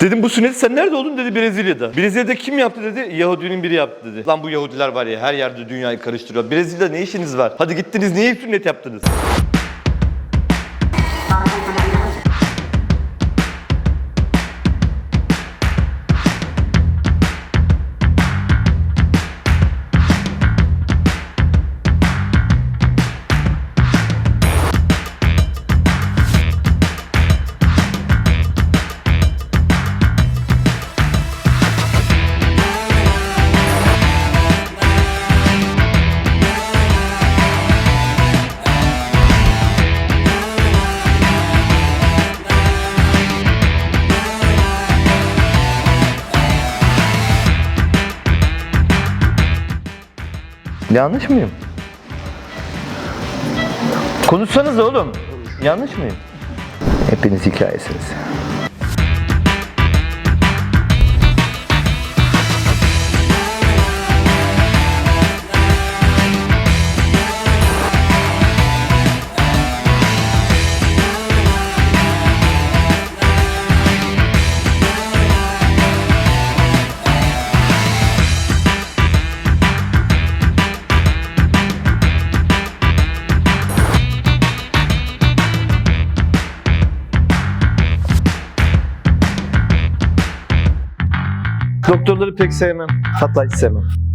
Dedim bu sünneti sen nerede oldun dedi Brezilya'da. Brezilya'da kim yaptı dedi Yahudinin biri yaptı dedi. Lan bu Yahudiler var ya her yerde dünyayı karıştırıyor. Brezilya'da ne işiniz var? Hadi gittiniz niye sünnet yaptınız? Yanlış mıyım? Konuşsanız oğlum. Yanlış mıyım? Hepiniz hikayesiniz. Doktorları pek sevmem. Hatta hiç sevmem.